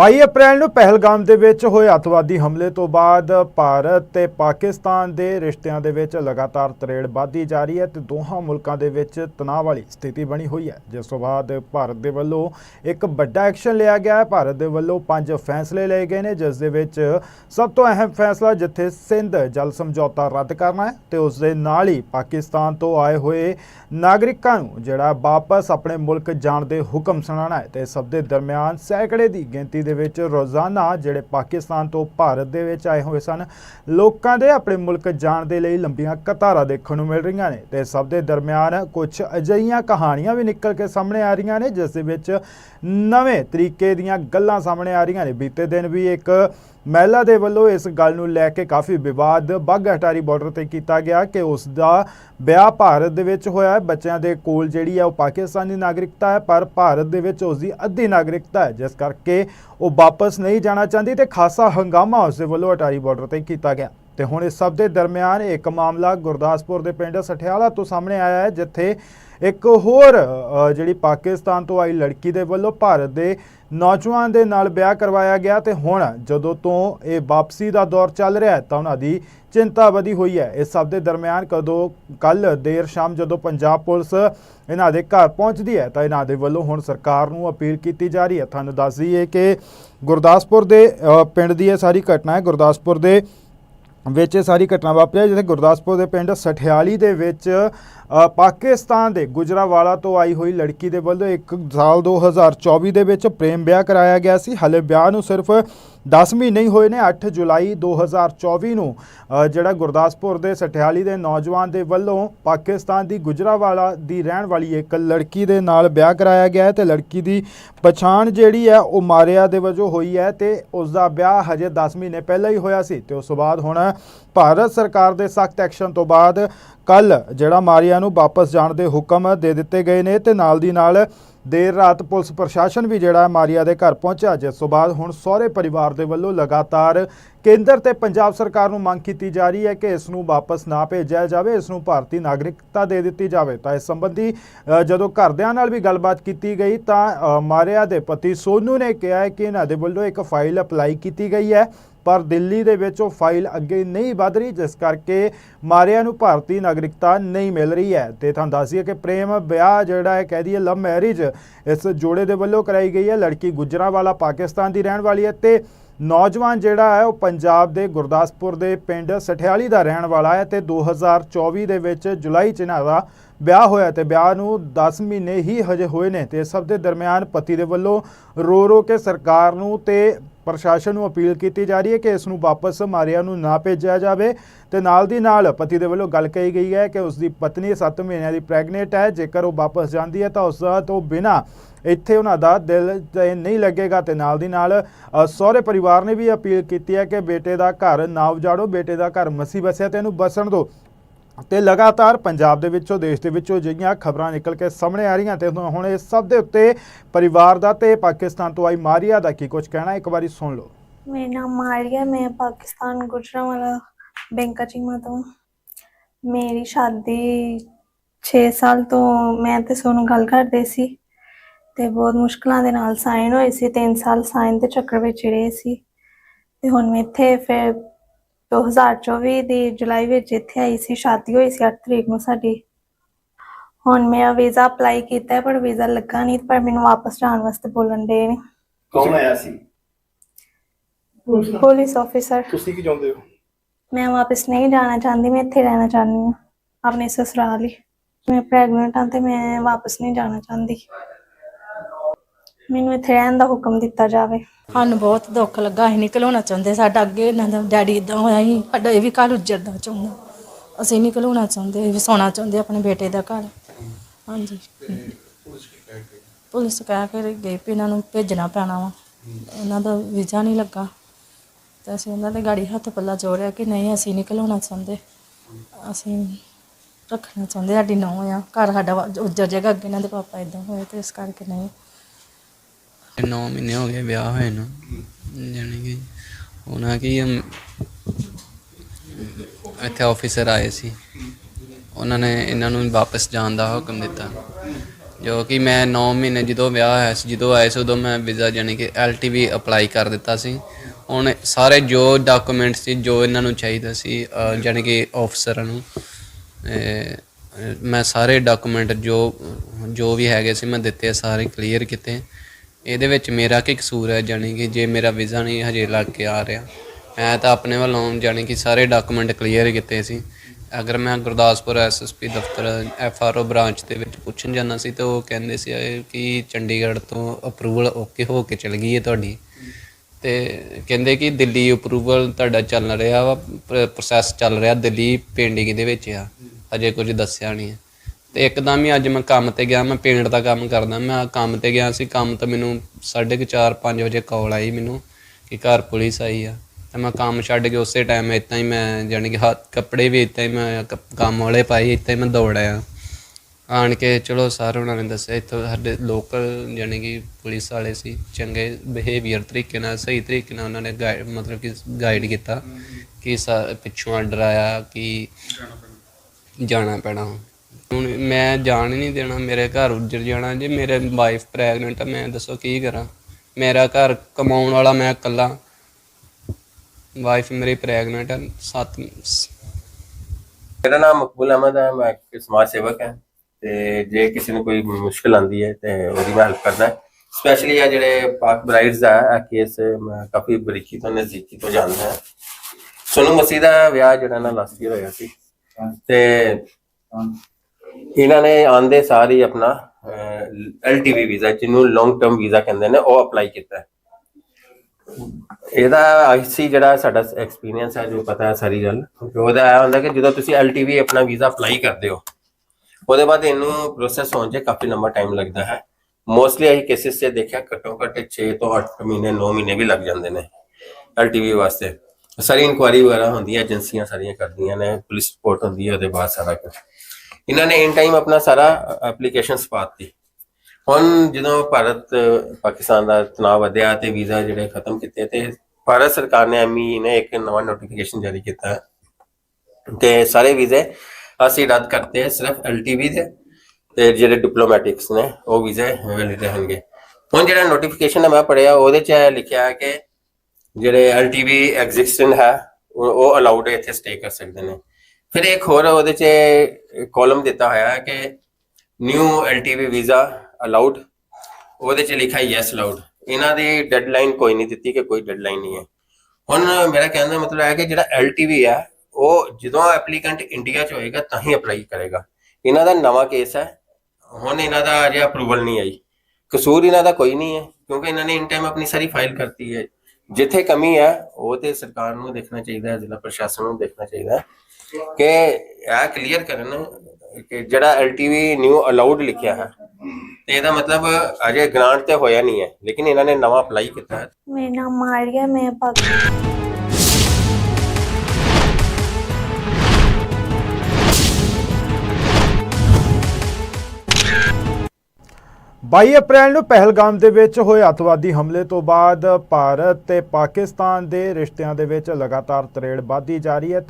22 ਅਪ੍ਰੈਲ ਨੂੰ ਪਹਿਲਗਾਮ ਦੇ ਵਿੱਚ ਹੋਏ ਅੱਤਵਾਦੀ ਹਮਲੇ ਤੋਂ ਬਾਅਦ ਭਾਰਤ ਤੇ ਪਾਕਿਸਤਾਨ ਦੇ ਰਿਸ਼ਤਿਆਂ ਦੇ ਵਿੱਚ ਲਗਾਤਾਰ ਤਰੇੜ ਵਧਦੀ ਜਾ ਰਹੀ ਹੈ ਤੇ ਦੋਹਾਂ ਮੁਲਕਾਂ ਦੇ ਵਿੱਚ ਤਣਾਅ ਵਾਲੀ ਸਥਿਤੀ ਬਣੀ ਹੋਈ ਹੈ। ਜਿਸ ਤੋਂ ਬਾਅਦ ਭਾਰਤ ਦੇ ਵੱਲੋਂ ਇੱਕ ਵੱਡਾ ਐਕਸ਼ਨ ਲਿਆ ਗਿਆ ਹੈ। ਭਾਰਤ ਦੇ ਵੱਲੋਂ ਪੰਜ ਫੈਸਲੇ ਲਏ ਗਏ ਨੇ, ਜਿਸ ਦੇ ਵਿੱਚ ਸਭ ਤੋਂ ਅਹਿਮ ਫੈਸਲਾ ਜਿੱਥੇ ਸਿੰਧ ਜਲ ਸਮਝੌਤਾ ਰੱਦ ਕਰਨਾ ਹੈ ਤੇ ਉਸ ਦੇ ਨਾਲ ਹੀ ਪਾਕਿਸਤਾਨ ਤੋਂ ਆਏ ਹੋਏ ਨਾਗਰਿਕਾਂ ਨੂੰ ਜਿਹੜਾ ਵਾਪਸ ਆਪਣੇ ਮੁਲਕ ਜਾਣ ਦੇ ਹੁਕਮ ਸੁਣਾਉਣਾ ਹੈ ਤੇ ਸਭ ਦੇ ਦਰਮਿਆਨ ਸੈਂਕੜੇ ਦੀ ਗਿਣਤੀ ਦੇ ਵਿੱਚ ਰੋਜ਼ਾਨਾ ਜਿਹੜੇ ਪਾਕਿਸਤਾਨ ਤੋਂ ਭਾਰਤ ਦੇ ਵਿੱਚ ਆਏ ਹੋਏ ਸਨ, ਲੋਕਾਂ ਦੇ ਆਪਣੇ ਮੁਲਕ ਜਾਣ ਦੇ ਲਈ ਲੰਬੀਆਂ ਕਤਾਰਾਂ ਦੇਖਣ ਨੂੰ ਮਿਲ ਰਹੀਆਂ ਨੇ ਤੇ ਸਭ ਦੇ ਦਰਮਿਆਨ ਕੁਝ ਅਜਿਹੀਆਂ ਕਹਾਣੀਆਂ ਵੀ ਨਿਕਲ ਕੇ ਸਾਹਮਣੇ ਆ ਰਹੀਆਂ ਨੇ, ਜਿਸ ਦੇ ਵਿੱਚ ਨਵੇਂ ਤਰੀਕੇ ਦੀਆਂ ਗੱਲਾਂ ਸਾਹਮਣੇ ਆ ਰਹੀਆਂ ਨੇ। ਬੀਤੇ ਦਿਨ ਵੀ ਇੱਕ ਮਹਿਲਾ ਦੇ ਵੱਲੋਂ ਇਸ ਗੱਲ ਨੂੰ ਲੈ ਕੇ ਕਾਫੀ ਵਿਵਾਦ ਬਾਘਾ ਅਟਾਰੀ ਬਾਰਡਰ ਤੇ ਕੀਤਾ ਗਿਆ ਕਿ ਉਸ ਦਾ ਵਿਆਹ ਭਾਰਤ ਦੇ ਵਿੱਚ ਹੋਇਆ ਹੈ। ਬੱਚਿਆਂ ਦੇ ਕੋਲ ਜਿਹੜੀ ਹੈ ਉਹ ਪਾਕਿਸਤਾਨੀ ਨਾਗਰਿਕਤਾ ਹੈ, ਪਰ ਭਾਰਤ ਦੇ ਵਿੱਚ ਉਸ ਦੀ ਅੱਧੀ ਨਾਗਰਿਕਤਾ ਹੈ, ਜਿਸ ਕਰਕੇ ਉਹ ਵਾਪਸ ਨਹੀਂ ਜਾਣਾ ਚਾਹੁੰਦੀ ਤੇ ਖਾਸਾ ਹੰਗਾਮਾ ਉਸ ਦੇ ਵੱਲੋਂ ਅਟਾਰੀ ਬਾਰਡਰ ਤੇ ਕੀਤਾ ਗਿਆ। ਤੇ ਹੁਣ ਇਸ ਸਭ ਦੇ ਦਰਮਿਆਨ ਇੱਕ ਮਾਮਲਾ ਗੁਰਦਾਸਪੁਰ ਦੇ ਪਿੰਡ ਸਠਿਆਲਾ ਤੋਂ ਸਾਹਮਣੇ ਆਇਆ ਹੈ, ਜਿੱਥੇ ਇੱਕ ਹੋਰ ਜਿਹੜੀ ਪਾਕਿਸਤਾਨ ਤੋਂ ਆਈ ਲੜਕੀ ਦੇ ਵੱਲੋਂ ਭਾਰਤ ਦੇ ਨੌਜਵਾਨ ਦੇ ਨਾਲ ਵਿਆਹ ਕਰਵਾਇਆ ਗਿਆ ਤੇ ਹੁਣ ਜਦੋਂ ਤੋਂ ਇਹ ਵਾਪਸੀ ਦਾ ਦੌਰ ਚੱਲ ਰਿਹਾ ਹੈ, ਤਾਂ ਉਹਨਾਂ ਦੀ ਚਿੰਤਾ ਵਧੀ ਹੋਈ ਹੈ। ਇਸ ਸਭ ਦੇ ਦਰਮਿਆਨ ਕਦੋਂ ਕੱਲ ਦੇਰ ਸ਼ਾਮ ਜਦੋਂ ਪੰਜਾਬ ਪੁਲਿਸ ਇਹਨਾਂ ਦੇ ਘਰ ਪਹੁੰਚਦੀ ਹੈ, ਤਾਂ ਇਹਨਾਂ ਦੇ ਵੱਲੋਂ ਹੁਣ ਸਰਕਾਰ ਨੂੰ ਅਪੀਲ ਕੀਤੀ ਜਾ ਰਹੀ ਹੈ। ਤੁਹਾਨੂੰ ਦੱਸ ਦਈਏ ਕਿ ਗੁਰਦਾਸਪੁਰ ਦੇ ਪਿੰਡ ਦੀ ਇਹ ਸਾਰੀ ਘਟਨਾ ਹੈ। ਗੁਰਦਾਸਪੁਰ ਦੇ ਵਿੱਚ ਇਹ ਸਾਰੀ ਘਟਨਾ ਵਾਪਰੀ ਜਿੱਥੇ ਗੁਰਦਾਸਪੁਰ ਦੇ ਪਿੰਡ ਸਠਿਆਲੀ ਦੇ ਵਿੱਚ ਪਾਕਿਸਤਾਨ ਦੇ ਗੁਜਰਾਵਾਲਾ ਤੋਂ ਆਈ ਹੋਈ ਲੜਕੀ ਦੇ ਵੱਲੋਂ ਇੱਕ ਸਾਲ 2024 ਦੇ ਵਿੱਚ ਪ੍ਰੇਮ ਵਿਆਹ ਕਰਾਇਆ ਗਿਆ ਸੀ। ਹਲੇ ਵਿਆਹ ਨੂੰ ਸਿਰਫ 10 ਮਹੀਨੇ ਹੀ ਹੋਏ ਨੇ 8 ਜੁਲਾਈ 2024 ਨੂੰ। ਜਿਹੜਾ ਗੁਰਦਾਸਪੁਰ ਦੇ ਸਠਿਆਲੀ ਦੇ ਨੌਜਵਾਨ ਦੇ ਵੱਲੋਂ ਪਾਕਿਸਤਾਨ ਦੀ ਗੁਜਰਾਵਾਲਾ ਦੀ ਰਹਿਣ ਵਾਲੀ ਇੱਕ ਲੜਕੀ ਦੇ ਨਾਲ ਵਿਆਹ ਕਰਾਇਆ ਗਿਆ ਹੈ ਤੇ ਲੜਕੀ ਦੀ ਪਛਾਣ ਜਿਹੜੀ ਹੈ, ਉਹ ਮਾਰਿਆ ਦੇ ਵਜੋਂ ਹੋਈ ਹੈ ਤੇ ਉਸ ਦਾ ਵਿਆਹ ਹਜੇ 10 ਮਹੀਨੇ ਪਹਿਲਾਂ ਹੀ ਹੋਇਆ ਸੀ ਤੇ ਉਸ ਤੋਂ ਬਾਅਦ ਹੁਣ ਭਾਰਤ ਸਰਕਾਰ ਦੇ ਸਖਤ ਐਕਸ਼ਨ ਤੋਂ ਬਾਅਦ ਕੱਲ ਜਿਹੜਾ ਮਾਰੀਆ ਨੂੰ ਵਾਪਸ ਜਾਣ ਦੇ ਹੁਕਮ ਦੇ ਦਿੱਤੇ ਗਏ ਨੇ ਤੇ ਨਾਲ ਦੀ ਨਾਲ ਦੇਰ ਰਾਤ ਪੁਲਿਸ ਪ੍ਰਸ਼ਾਸਨ ਵੀ ਜਿਹੜਾ ਹੈ ਮਾਰੀਆ ਦੇ ਘਰ ਪਹੁੰਚਿਆ, ਜਿਸ ਤੋਂ ਬਾਅਦ ਹੁਣ ਸਹੁਰੇ ਪਰਿਵਾਰ ਦੇ ਵੱਲੋਂ ਲਗਾਤਾਰ ਕੇਂਦਰ ਤੇ ਪੰਜਾਬ ਸਰਕਾਰ ਨੂੰ ਮੰਗ ਕੀਤੀ ਜਾ ਰਹੀ ਹੈ ਕਿ ਇਸ ਨੂੰ ਵਾਪਸ ਨਾ ਭੇਜਿਆ ਜਾਵੇ, ਇਸ ਨੂੰ ਭਾਰਤੀ ਨਾਗਰਿਕਤਾ ਦੇ ਦਿੱਤੀ ਜਾਵੇ। ਤਾਂ ਇਸ ਸੰਬੰਧੀ ਜਦੋਂ ਘਰਦਿਆਂ ਨਾਲ ਵੀ ਗੱਲਬਾਤ ਕੀਤੀ ਗਈ ਤਾਂ ਮਾਰਿਆ ਦੇ ਪਤੀ ਸੋਨੂ ਨੇ ਕਿਹਾ ਕਿ ਇਹਨਾਂ ਦੇ ਵੱਲੋਂ ਇੱਕ ਫਾਈਲ ਅਪਲਾਈ ਕੀਤੀ ਗਈ ਹੈ। ਪਰ ਦਿੱਲੀ ਦੇ ਵਿੱਚ ਉਹ ਫਾਈਲ ਅੱਗੇ ਨਹੀਂ ਵਧ ਰਹੀ, ਜਿਸ ਕਰਕੇ ਮਾਰਿਆ ਨੂੰ ਭਾਰਤੀ ਨਾਗਰਿਕਤਾ ਨਹੀਂ ਮਿਲ ਰਹੀ ਹੈ। ਤੇ ਤੁਹਾਨੂੰ ਦੱਸ ਦਈਏ ਕਿ ਪ੍ਰੇਮ ਵਿਆਹ ਜਿਹੜਾ ਹੈ, ਕਹਿ ਦਈਏ ਲਵ ਮੈਰਿਜ, ਇਸ ਜੋੜੇ ਦੇ ਵੱਲੋਂ ਕਰਾਈ ਗਈ ਹੈ। ਲੜਕੀ ਗੁਜਰਾਂਵਾਲਾ ਪਾਕਿਸਤਾਨ ਦੀ ਰਹਿਣ ਵਾਲੀ ਹੈ ਤੇ ਨੌਜਵਾਨ ਜਿਹੜਾ ਹੈ, ਉਹ ਪੰਜਾਬ ਦੇ ਗੁਰਦਾਸਪੁਰ ਦੇ ਪਿੰਡ ਸਠਿਆਲੀ ਦਾ ਰਹਿਣ ਵਾਲਾ ਹੈ ਤੇ 2024 ਦੇ ਵਿੱਚ ਜੁਲਾਈ ਚ ਇਹਨਾਂ ਦਾ ਵਿਆਹ ਹੋਇਆ ਤੇ ਵਿਆਹ ਨੂੰ 10 ਮਹੀਨੇ ਹੀ ਹਜੇ ਹੋਏ ਨੇ ਤੇ ਸਭ ਦੇ ਦਰਮਿਆਨ ਪਤੀ ਦੇ ਵੱਲੋਂ ਰੋ ਰੋ ਕੇ ਸਰਕਾਰ ਨੂੰ ਤੇ ਪ੍ਰਸ਼ਾਸਨ ਨੂੰ ਅਪੀਲ ਕੀਤੀ ਜਾ ਰਹੀ ਹੈ ਕਿ ਇਸ ਨੂੰ ਵਾਪਸ ਮਾਰਿਆ ਨੂੰ ਨਾ ਭੇਜਿਆ ਜਾਵੇ ਤੇ ਨਾਲ ਦੀ ਨਾਲ ਪਤੀ ਦੇ ਵੱਲੋਂ ਗੱਲ ਕਹੀ ਗਈ ਹੈ ਕਿ ਉਸ ਦੀ ਪਤਨੀ 7 ਮਹੀਨਿਆਂ ਦੀ ਪ੍ਰੈਗਨੈਂਟ ਹੈ, ਜੇਕਰ ਉਹ ਵਾਪਸ ਜਾਂਦੀ ਹੈ ਤਾਂ ਉਸ ਤੋਂ ਬਿਨਾ ਇੱਥੇ ਉਹਨਾਂ ਦਾ ਦਿਲ ਤੇ ਨਹੀਂ ਲੱਗੇਗਾ ਤੇ ਨਾਲ ਦੀ ਨਾਲ ਸਹੁਰੇ ਪਰਿਵਾਰ ਨੇ ਵੀ ਅਪੀਲ ਕੀਤੀ ਹੈ ਕਿ ਬੇਟੇ ਦਾ ਘਰ ਨਾ ਉਜਾੜੋ, ਬੇਟੇ ਦਾ ਘਰ ਮਸੀ ਵਸਿਆ ਤੇ ਇਹਨੂੰ ਬਸਣ ਦਿਓ। ਤੇ ਲਗਾਤਾਰ ਪੰਜਾਬ ਦੇ ਵਿੱਚੋਂ, ਦੇਸ਼ ਦੇ ਵਿੱਚੋਂ ਜਿਹੜੀਆਂ ਖਬਰਾਂ ਨਿਕਲ ਕੇ ਸਾਹਮਣੇ ਆ ਰਹੀਆਂ ਤੇ ਹੁਣ ਇਸ ਸਭ ਦੇ ਉੱਤੇ ਪਰਿਵਾਰ ਦਾ ਤੇ ਪਾਕਿਸਤਾਨ ਤੋਂ ਆਈ ਮਾਰੀਆ ਦਾ ਕੀ ਕੁਝ ਕਹਿਣਾ ਇੱਕ ਵਾਰੀ ਸੁਣ ਲਓ। ਮੇਰਾ ਨਾਮ ਮਾਰੀਆ, ਮੈਂ ਪਾਕਿਸਤਾਨ ਗੁਜਰਾਂਵਾਲਾ ਬੈਂਕਾ ਚੀਮਾ ਤੋਂ। ਮੇਰੀ ਸ਼ਾਦੀ 6 ਸਾਲ ਤੋਂ ਮੈਂ ਤੇ ਸੋਨੂੰ ਗੱਲ ਕਰਦੇ ਸੀ ਤੇ ਬਹੁਤ ਮੁਸ਼ਕਲਾਂ ਦੇ ਨਾਲ ਸਾਈਨ ਹੋਏ ਸੀ 3 ਸਾਲ ਸਾਈਨ ਦੇ ਚੱਕਰ ਵਿੱਚ ਰਹੇ ਸੀ। ਤੇ ਹੁਣ ਮੈਂ ਇੱਥੇ ਫਿਰ 2024 ਦੀ ਜੁਲਾਈ ਵਿੱਚ ਇੱਥੇ ਆਈ ਸੀ ਸ਼ਾਦੀ ਹੋਈ ਸੀ 8 ਤਰੀਕ ਨੂੰ ਸਾਡੀ। ਹੁਣ ਮੈਂ ਵੀਜ਼ਾ ਅਪਲਾਈ ਕੀਤਾ ਹੈ, ਪਰ ਵੀਜ਼ਾ ਲੱਗਾ ਨਹੀਂ ਪਰ ਮੈਨੂੰ ਵਾਪਸ ਜਾਣ ਵਾਸਤੇ ਬੋਲਣ ਦੇ ਨੇ। ਕੌਣ ਆਇਆ ਸੀ? ਪੁਲਿਸ ਆਫੀਸਰ ਤੁਸੀਂ ਕੀ ਚਾਹੁੰਦੇ ਹੋ? ਮੈਂ ਵਾਪਸ ਨਹੀਂ ਜਾਣਾ ਚਾਹੁੰਦੀ ਮੈਂ ਇੱਥੇ ਰਹਿਣਾ ਚਾਹੁੰਦੀ ਹਾਂ ਆਪਣੇ ਸਸੁਰਾਲ ਹੀ। ਮੈਂ ਪ੍ਰੈਗਨੈਂਟ ਹਾਂ ਤੇ ਮੈਂ ਵਾਪਸ ਨਹੀਂ ਜਾਣਾ ਚਾਹੁੰਦੀ। ਮੈਨੂੰ ਇੱਥੇ ਰਹਿਣ ਦਾ ਹੁਕਮ ਦਿੱਤਾ ਜਾਵੇ। ਸਾਨੂੰ ਬਹੁਤ ਦੁੱਖ ਲੱਗਾ ਅਸੀਂ ਨਹੀਂ ਘਲਾਉਣਾ ਚਾਹੁੰਦੇ ਸਾਡਾ ਅੱਗੇ ਇਹਨਾਂ ਦਾ ਡੈਡੀ ਇਦਾਂ ਹੋਇਆ ਸੀ ਸਾਡਾ ਇਹ ਵੀ ਘਰ ਉੱਜੜਦਾ ਚਾਹੁੰਦਾ। ਅਸੀਂ ਨਹੀਂ ਘਲਾਉਣਾ ਚਾਹੁੰਦੇ ਵਸਾਉਣਾ ਚਾਹੁੰਦੇ ਆਪਣੇ ਬੇਟੇ ਦਾ ਘਰ। ਹਾਂਜੀ। ਪੁਲਿਸ ਕਹਿ ਕੇ ਗਈ? ਵੀ ਇਹਨਾਂ ਨੂੰ ਭੇਜਣਾ ਪੈਣਾ ਵਾ। ਇਹਨਾਂ ਦਾ ਵੀਜ਼ਾ ਨਹੀਂ ਲੱਗਾ। ਤੇ ਅਸੀਂ ਉਹਨਾਂ ਦੇ ਗਾੜੀ ਹੱਥ ਪੱਲਾ ਜੋੜਿਆ ਕਿ ਨਹੀਂ ਅਸੀਂ ਨਹੀਂ ਘਲਾਉਣਾ ਚਾਹੁੰਦੇ। ਅਸੀਂ ਰੱਖਣਾ ਚਾਹੁੰਦੇ ਸਾਡੀ ਨੌਂ ਆ ਘਰ ਸਾਡਾ ਵਾ- ਉੱਜੜ ਜਾਏਗਾ ਅੱਗੇ ਇਹਨਾਂ ਦੇ ਪਾਪਾ ਇਦਾਂ ਹੋਏ ਤੇ ਇਸ ਕਰਕੇ ਨਹੀਂ। 9 ਮਹੀਨੇ ਹੋ ਗਏ ਵਿਆਹ ਹੋਏ ਨੂੰ ਜਾਣੀ ਕਿ ਉਹਨਾਂ ਕੀ ਅਮ, ਇੱਥੇ ਆਫੀਸਰ ਆਏ ਸੀ। ਉਹਨਾਂ ਨੇ ਇਹਨਾਂ ਨੂੰ ਵਾਪਸ ਜਾਣ ਦਾ ਹੁਕਮ ਦਿੱਤਾ। ਜੋ ਕਿ ਮੈਂ 9 ਮਹੀਨੇ ਜਦੋਂ ਵਿਆਹ ਹੋਇਆ ਸੀ ਜਦੋਂ ਆਏ ਸੀ ਉਦੋਂ ਮੈਂ ਵੀਜ਼ਾ ਜਾਣੀ ਕਿ ਐਲਟੀਵੀ ਅਪਲਾਈ ਕਰ ਦਿੱਤਾ ਸੀ। ਹੁਣ ਸਾਰੇ ਜੋ ਡਾਕੂਮੈਂਟ ਸੀ ਜੋ ਇਹਨਾਂ ਨੂੰ ਚਾਹੀਦਾ ਸੀ ਜਾਣੀ ਕਿ ਆਫਸਰਾਂ ਨੂੰ ਮੈਂ ਸਾਰੇ ਡਾਕੂਮੈਂਟ ਜੋ ਜੋ ਵੀ ਹੈਗੇ ਸੀ ਮੈਂ ਦਿੱਤੇ ਸਾਰੇ ਕਲੀਅਰ ਕੀਤੇ। ਇਹਦੇ ਵਿੱਚ ਮੇਰਾ ਕੀ ਕਸੂਰ ਹੈ ਯਾਨੀ ਕਿ ਜੇ ਮੇਰਾ ਵੀਜ਼ਾ ਨਹੀਂ ਹਜੇ ਲੱਗ ਕੇ ਆ ਰਿਹਾ, ਮੈਂ ਤਾਂ ਆਪਣੇ ਵੱਲੋਂ ਯਾਨੀ ਕਿ ਸਾਰੇ ਡਾਕੂਮੈਂਟ ਕਲੀਅਰ ਕੀਤੇ ਸੀ। ਅਗਰ ਮੈਂ ਗੁਰਦਾਸਪੁਰ ਐਸਐਸਪੀ ਦਫ਼ਤਰ ਐਫਆਰਓ ਬ੍ਰਾਂਚ ਦੇ ਵਿੱਚ ਪੁੱਛਣ ਜਾਣਾ ਸੀ, ਤਾਂ ਉਹ ਕਹਿੰਦੇ ਸੀ ਕਿ ਚੰਡੀਗੜ੍ਹ ਤੋਂ ਅਪਰੂਵਲ ਓਕੇ ਹੋ ਕੇ ਚਲ ਗਈ ਹੈ ਤੁਹਾਡੀ? ਤੇ ਕਹਿੰਦੇ ਕਿ ਦਿੱਲੀ ਅਪਰੂਵਲ ਤੁਹਾਡਾ ਚੱਲ ਰਿਹਾ ਵਾ ਪ੍ਰੋਸੈਸ ਚੱਲ ਰਿਹਾ ਦਿੱਲੀ ਪੇਂਡਿੰਗ ਦੇ ਵਿੱਚ ਆ। ਅਜੇ ਕੁਝ ਦੱਸਿਆ ਨਹੀਂ ਹੈ। ਤੇ ਇੱਕਦਮ ਹੀ ਅੱਜ ਮੈਂ ਕੰਮ ਤੇ ਗਿਆ ਮੈਂ ਪੇਂਟ ਦਾ ਕੰਮ ਕਰਦਾ ਮੈਂ ਕੰਮ ਤੇ ਗਿਆ ਸੀ ਕੰਮ ਤੋਂ ਮੈਨੂੰ 4:30 5 ਵਜੇ ਕਾਲ ਆਈ ਮੈਨੂੰ ਕਿ ਘਰ ਪੁਲਿਸ ਆਈ ਆ। ਤੇ ਮੈਂ ਕੰਮ ਛੱਡ ਕੇ ਉਸੇ ਟਾਈਮ ਇਤਾਂ ਹੀ ਮੈਂ ਜਾਣੀ ਕਿ ਹੱਥ ਕੱਪੜੇ ਵੀ ਇਤਾਂ ਹੀ ਮੈਂ ਕੰਮ ਵਾਲੇ ਪਾਏ ਇਤਾਂ ਹੀ ਮੈਂ ਦੌੜ ਆਇਆ। ਆਣ ਕੇ ਚਲੋ ਸਰ ਉਹਨਾਂ ਨੇ ਦੱਸਿਆ ਇੱਥੋਂ ਸਾਡੇ ਲੋਕਲ ਜਾਣੀ ਕਿ ਪੁਲਿਸ ਵਾਲੇ ਸੀ ਚੰਗੇ ਬਿਹੇਵੀਅਰ ਤਰੀਕੇ ਨਾਲ ਸਹੀ ਤਰੀਕੇ ਨਾਲ ਉਹਨਾਂ ਨੇ ਗਾਈਡ ਮਤਲਬ ਕਿ ਗਾਈਡ ਕੀਤਾ ਕਿ ਪਿੱਛੋਂ ਆਰਡਰ ਆਇਆ ਕਿ ਜਾਣਾ ਪੈਣਾ। ਹੁਣ ਮੈਂ ਜਾਣ ਹੀ ਨਹੀਂ ਦੇਣਾ, ਮੇਰੇ ਘਰ ਉੱਜੜ ਜਾਣਾ, ਜੇ ਮੇਰੇ ਵਾਈਫ ਪ੍ਰੈਗਨੈਂਟ ਆ, ਮੈਂ ਦੱਸੋ ਕੀ ਕਰਾਂ? ਮੇਰਾ ਘਰ ਕਮਾਉਣ ਵਾਲਾ ਮੈਂ ਇਕੱਲਾ। ਵਾਈਫ ਮੇਰੀ ਪ੍ਰੈਗਨੈਂਟ ਹੈ ਸੱਤ ਮੇਰਾ ਨਾਮ ਮਕਬੂਲ ਅਹਿਮਦ ਹੈ ਮੈਂ ਇੱਕ ਸਮਾਜ ਸੇਵਕ ਹਾਂ ਤੇ ਜੇ ਕਿਸੇ ਨੂੰ ਕੋਈ ਮੁਸ਼ਕਲ ਆਂਦੀ ਹੈ ਤੇ ਉਹਦੀ ਮੈਂ ਹੈਲਪ ਕਰਦਾ। ਸਪੈਸ਼ਲੀ ਆ ਜਿਹੜੇ ਪਾਕ ਬ੍ਰਾਈਡਸ ਆ, ਇਹ ਕੇਸ ਮੈਂ ਕਾਫੀ ਬਰੀਕੀ ਤੋਂ, ਨਜ਼ਦੀਕੀ ਤੋਂ ਜਾਣਦਾ ਹਾਂ। ਮਸੀਹ ਦਾ ਵਿਆਹ ਜਿਹੜਾ ਨਾ ਲਾਸਟ ਈਅਰ ਹੋਇਆ ਸੀ, ਤੇ ਇਹਨਾਂ ਨੇ ਆਂਦੇ ਸਾਰ ਆਪਣਾ ਐਲਟੀਵੀ ਵੀਜ਼ਾ ਜਿਹਨੂੰ ਲੌਂਗ ਟਰਮ ਵੀਜ਼ਾ ਕਹਿੰਦੇ ਨੇ, ਉਹ ਅਪਲਾਈ ਕੀਤਾ ਇਹਦਾ ਆਈਸੀ ਜਿਹੜਾ ਸਾਡਾ ਐਕਸਪੀਰੀਅੰਸ ਹੈ, ਜੋ ਪਤਾ ਹੈ ਸਾਰੀ ਗੱਲ ਉਹਦਾ ਇਹ ਹੁੰਦਾ ਕਿ ਜਦੋਂ ਤੁਸੀਂ ਐਲਟੀਵੀ ਆਪਣਾ ਵੀਜ਼ਾ ਅਪਲਾਈ ਕਰਦੇ ਹੋ, ਉਹਦੇ ਬਾਅਦ ਇਹਨੂੰ ਪ੍ਰੋਸੈਸ ਹੋਣ 'ਚ ਕਾਫੀ ਲੰਬਾ ਟਾਈਮ ਲੱਗਦਾ ਹੈ। ਮੋਸਟਲੀ ਇਹ ਕੇਸਿਸ 'ਚ ਦੇਖਿਆ, ਘੱਟੋ ਘੱਟ 6 ਤੋਂ 8 ਮਹੀਨੇ 9 ਮਹੀਨੇ ਵੀ ਲੱਗ ਜਾਂਦੇ ਨੇ ਐਲਟੀਵੀ ਵਾਸਤੇ। ਸਾਰੀ ਇਨਕੁਆਰੀ ਵਗੈਰਾ ਹੁੰਦੀ ਹੈ ਏਜੰਸੀਆਂ ਸਾਰੀਆਂ ਕਰਦੀਆਂ ਨੇ ਪੁਲਿਸ ਰਿਪੋਰਟ ਹੁੰਦੀ ਹੈ, ਉਹਦੇ ਬਾਅਦ ਸਾਰਾ ਕੁਝ ਇਹਨਾਂ ਨੇ ਇਨ ਟਾਈਮ ਆਪਣਾ ਸਾਰਾ ਐਪਲੀਕੇਸ਼ਨਸ ਪਾਤੀ ਹੁਣ ਜਦੋਂ ਭਾਰਤ, ਪਾਕਿਸਤਾਨ ਦਾ ਤਣਾਅ ਵਧਿਆ ਤੇ ਵੀਜ਼ਾ ਜਿਹੜੇ ਖਤਮ ਕੀਤੇ ਤੇ ਭਾਰਤ ਸਰਕਾਰ ਨੇ ਐਮਈ ਨੇ ਇੱਕ ਨਵਾਂ ਨੋਟੀਫਿਕੇਸ਼ਨ ਜਾਰੀ ਕੀਤਾ। ਹੈ ਕਿ ਸਾਰੇ ਵੀਜ਼ੇ ਅਸੀਂ ਰੱਦ ਕਰਤੇ ਹਾਂ ਸਿਰਫ ਐਲਟੀਵੀ ਦੇ ਤੇ ਜਿਹੜੇ ਡਿਪਲੋਮੈਟਿਕਸ ਨੇ, ਉਹ ਵੀਜ਼ੇ ਵੈਲਿਡ ਰਹਿਣਗੇ। ਹੁਣ ਜਿਹੜਾ ਨੋਟੀਫਿਕੇਸ਼ਨ ਮੈਂ ਪੜਿਆ ਉਹਦੇ ਚ ਲਿਖਿਆ ਹੈ ਕਿ ਜਿਹੜੇ ਐਲਟੀਵੀ ਐਗਜ਼ਿਸਟੈਂਟ ਹੈ, ਉਹ ਉਹ ਅਲਾਉਡ ਇੱਥੇ ਸਟੇ ਕਰ ਸਕਦੇ ਨੇ। ਫਿਰ ਇੱਕ ਹੋਰ ਉਹਦੇ ਚ ਕਾਲਮ ਦਿੱਤਾ ਹੋਇਆ ਹੈ ਕਿ ਨਿਊ ਐਲਟੀਵੀ ਵੀਜ਼ਾ ਅਲਾਉਡ ਉਹਦੇ ਚ ਲਿਖਿਆ ਯੈਸ ਅਲਾਉਡ ਇਹਨਾਂ ਦੀ ਡੈਡਲਾਈਨ ਕੋਈ ਨਹੀਂ ਦਿੱਤੀ ਕਿ ਕੋਈ ਡੈਡਲਾਈਨ ਨਹੀਂ ਹੈ। ਹੁਣ ਮੇਰਾ ਕਹਿਣ ਦਾ ਮਤਲਬ ਹੈ ਕਿ ਜਿਹੜਾ ਐਲਟੀਵੀ ਹੈ, ਉਹ ਜਦੋਂ ਐਪਲੀਕੈਂਟ ਇੰਡੀਆ ਚ ਹੋਏਗਾ ਤਾਂ ਹੀ ਅਪਲਾਈ ਕਰੇਗਾ। ਇਹਨਾਂ ਦਾ ਨਵਾਂ ਕੇਸ ਹੈ। ਹੁਣ ਇਹਨਾਂ ਦਾ ਅਜੇ ਅਪਰੂਵਲ ਨਹੀਂ ਆਈ। ਕਸੂਰ ਇਹਨਾਂ ਦਾ ਕੋਈ ਨਹੀਂ ਹੈ, ਕਿਉਂਕਿ ਇਹਨਾਂ ਨੇ ਇਨ ਟਾਈਮ ਆਪਣੀ ਸਾਰੀ ਫਾਈਲ ਕਰਤੀ ਹੈ। ਜਿੱਥੇ ਕਮੀ ਹੈ ਉਹ ਤੇ ਸਰਕਾਰ ਨੂੰ ਦੇਖਣਾ ਚਾਹੀਦਾ ਹੈ ਜ਼ਿਲ੍ਹਾ ਪ੍ਰਸ਼ਾਸਨ ਨੂੰ ਦੇਖਣਾ ਚਾਹੀਦਾ। ਹੈ ਕਿ ਇਹ ਕਲੀਅਰ ਕਰਨ ਕਿ ਜਿਹੜਾ ਐਲਟੀਵੀ ਨਿਊ ਅਲਾਉਡ ਲਿਖਿਆ ਹੈ, ਤੇ ਇਹਦਾ ਮਤਲਬ ਅਜੇ ਗ੍ਰਾਂਟ ਤੇ ਹੋਇਆ ਨਹੀਂ ਹੈ, ਲੇਕਿਨ ਇਹਨਾਂ ਨੇ ਨਵਾਂ ਅਪਲਾਈ ਕੀਤਾ ਹੈ। ਮੇਰਾ ਨਾਮ ਮਾਰੀਆ, ਮੈਂ ਪਾਕਿਸਤਾਨ 22 ਅਪ੍ਰੈਲ ਨੂੰ ਪਹਿਲਗਾਮ ਦੇ ਵਿੱਚ ਹੋਏ ਅੱਤਵਾਦੀ ਹਮਲੇ ਤੋਂ ਬਾਅਦ ਭਾਰਤ ਤੇ ਪਾਕਿਸਤਾਨ ਦੇ ਰਿਸ਼ਤਿਆਂ ਦੇ ਵਿੱਚ ਲਗਾਤਾਰ ਤਰੇੜ ਵਧਦੀ ਜਾ ਰਹੀ ਹੈ। ਤੇ